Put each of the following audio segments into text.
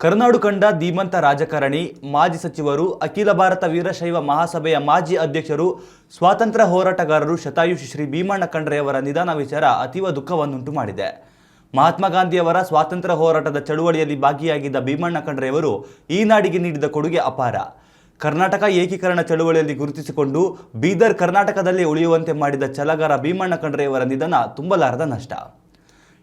ಕರುನಾಡು ಕಂಡ ಧೀಮಂತ ರಾಜಕಾರಣಿ, ಮಾಜಿ ಸಚಿವರು, ಅಖಿಲ ಭಾರತ ವೀರಶೈವ ಮಹಾಸಭೆಯ ಮಾಜಿ ಅಧ್ಯಕ್ಷರು, ಸ್ವಾತಂತ್ರ್ಯ ಹೋರಾಟಗಾರರು ಶತಾಯುಷಿ ಶ್ರೀ ಭೀಮಣ್ಣ ಖಂಡ್ರೆಯವರ ನಿಧನ ವಿಚಾರ ಅತೀವ ದುಃಖವನ್ನುಂಟು ಮಾಡಿದೆ. ಮಹಾತ್ಮ ಗಾಂಧಿಯವರ ಸ್ವಾತಂತ್ರ್ಯ ಹೋರಾಟದ ಚಳುವಳಿಯಲ್ಲಿ ಭಾಗಿಯಾಗಿದ್ದ ಭೀಮಣ್ಣ ಖಂಡ್ರೆಯವರು ಈ ನಾಡಿಗೆ ನೀಡಿದ ಕೊಡುಗೆ ಅಪಾರ. ಕರ್ನಾಟಕ ಏಕೀಕರಣ ಚಳುವಳಿಯಲ್ಲಿ ಗುರುತಿಸಿಕೊಂಡು ಬೀದರ್ ಕರ್ನಾಟಕದಲ್ಲಿ ಉಳಿಯುವಂತೆ ಮಾಡಿದ ಚಲಗಾರ ಭೀಮಣ್ಣ ಖಂಡ್ರೆಯವರ ನಿಧನ ತುಂಬಲಾರದ ನಷ್ಟ.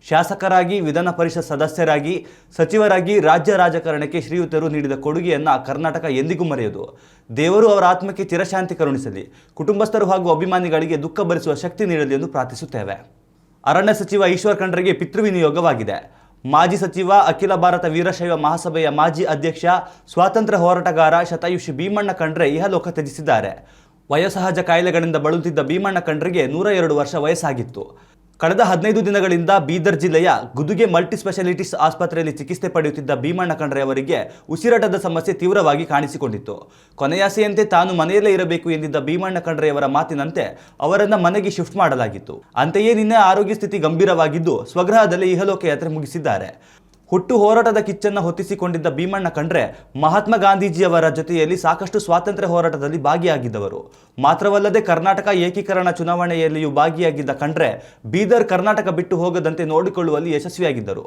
ಶಾಸಕರಾಗಿ, ವಿಧಾನ ಪರಿಷತ್ ಸದಸ್ಯರಾಗಿ, ಸಚಿವರಾಗಿ ರಾಜ್ಯ ರಾಜಕಾರಣಕ್ಕೆ ಶ್ರೀಯುತರು ನೀಡಿದ ಕೊಡುಗೆಯನ್ನು ಕರ್ನಾಟಕ ಎಂದಿಗೂ ಮರೆಯದು. ದೇವರು ಅವರ ಆತ್ಮಕ್ಕೆ ಚಿರಶಾಂತಿ ಕರುಣಿಸಲಿ. ಕುಟುಂಬಸ್ಥರು ಹಾಗೂ ಅಭಿಮಾನಿಗಳಿಗೆ ದುಃಖ ಭರಿಸುವ ಶಕ್ತಿ ನೀಡಲಿ ಎಂದು ಪ್ರಾರ್ಥಿಸುತ್ತೇವೆ. ಅರಣ್ಯ ಸಚಿವ ಈಶ್ವರ್ ಖಂಡ್ರೆಗೆ ಪಿತೃವಿನಿಯೋಗವಾಗಿದೆ. ಮಾಜಿ ಸಚಿವ, ಅಖಿಲ ಭಾರತ ವೀರಶೈವ ಮಹಾಸಭೆಯ ಮಾಜಿ ಅಧ್ಯಕ್ಷ, ಸ್ವಾತಂತ್ರ್ಯ ಹೋರಾಟಗಾರ ಶತಾಯುಷಿ ಭೀಮಣ್ಣ ಖಂಡ್ರೆ ಇಹಲೋಕ ತ್ಯಜಿಸಿದ್ದಾರೆ. ವಯೋಸಹಜ ಕಾಯಿಲೆಗಳಿಂದ ಬಳಲುತ್ತಿದ್ದ ಭೀಮಣ್ಣ ಖಂಡ್ರೆಗೆ ನೂರ ಎರಡು ವರ್ಷ ವಯಸ್ಸಾಗಿತ್ತು. ಕಳೆದ ಹದಿನೈದು ದಿನಗಳಿಂದ ಬೀದರ್ ಜಿಲ್ಲೆಯ ಗುದುಗೆ ಮಲ್ಟಿ ಸ್ಪೆಷಾಲಿಟೀಸ್ ಆಸ್ಪತ್ರೆಯಲ್ಲಿ ಚಿಕಿತ್ಸೆ ಪಡೆಯುತ್ತಿದ್ದ ಭೀಮಣ್ಣ ಖಂಡ್ರೆ ಅವರಿಗೆ ಉಸಿರಾಟದ ಸಮಸ್ಯೆ ತೀವ್ರವಾಗಿ ಕಾಣಿಸಿಕೊಂಡಿತ್ತು. ಕೊನೆಯಾಸೆಯಂತೆ ತಾನು ಮನೆಯಲ್ಲೇ ಇರಬೇಕು ಎಂದಿದ್ದ ಭೀಮಣ್ಣ ಖಂಡ್ರೆಯವರ ಮಾತಿನಂತೆ ಅವರನ್ನು ಮನೆಗೆ ಶಿಫ್ಟ್ ಮಾಡಲಾಗಿತ್ತು. ಅಂತೆಯೇ ನಿನ್ನೆ ಆರೋಗ್ಯ ಸ್ಥಿತಿ ಗಂಭೀರವಾಗಿದ್ದು ಸ್ವಗೃಹದಲ್ಲಿ ಇಹಲೋಕ ಯಾತ್ರೆ ಮುಗಿಸಿದ್ದಾರೆ. ಹುಟ್ಟು ಹೋರಾಟದ ಕಿಚ್ಚನ್ನು ಹೊತ್ತಿಸಿಕೊಂಡಿದ್ದ ಭೀಮಣ್ಣ ಕಂಡ್ರೆ ಮಹಾತ್ಮ ಗಾಂಧೀಜಿಯವರ ಜೊತೆಯಲ್ಲಿ ಸಾಕಷ್ಟು ಸ್ವಾತಂತ್ರ್ಯ ಹೋರಾಟದಲ್ಲಿ ಭಾಗಿಯಾಗಿದ್ದವರು. ಮಾತ್ರವಲ್ಲದೆ ಕರ್ನಾಟಕ ಏಕೀಕರಣ ಚುನಾವಣೆಯಲ್ಲಿಯೂ ಭಾಗಿಯಾಗಿದ್ದ ಕಂಡ್ರೆ ಬೀದರ್ ಕರ್ನಾಟಕ ಬಿಟ್ಟು ಹೋಗದಂತೆ ನೋಡಿಕೊಳ್ಳುವಲ್ಲಿ ಯಶಸ್ವಿಯಾಗಿದ್ದರು.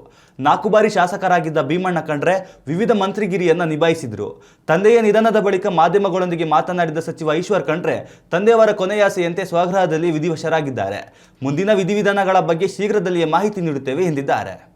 ನಾಲ್ಕು ಬಾರಿ ಶಾಸಕರಾಗಿದ್ದ ಭೀಮಣ್ಣ ಕಂಡ್ರೆ ವಿವಿಧ ಮಂತ್ರಿಗಿರಿಯನ್ನು ನಿಭಾಯಿಸಿದರು. ತಂದೆಯ ನಿಧನದ ಬಳಿಕ ಮಾಧ್ಯಮಗಳೊಂದಿಗೆ ಮಾತನಾಡಿದ ಸಚಿವ ಈಶ್ವರ್ ಖಂಡ್ರೆ ತಂದೆಯವರ ಕೊನೆಯಾಸೆಯಂತೆ ಸ್ವಗೃಹದಲ್ಲಿ ವಿಧಿವಶರಾಗಿದ್ದಾರೆ. ಮುಂದಿನ ವಿಧಿವಿಧಾನಗಳ ಬಗ್ಗೆ ಶೀಘ್ರದಲ್ಲಿಯೇ ಮಾಹಿತಿ ನೀಡುತ್ತೇವೆ ಎಂದಿದ್ದಾರೆ.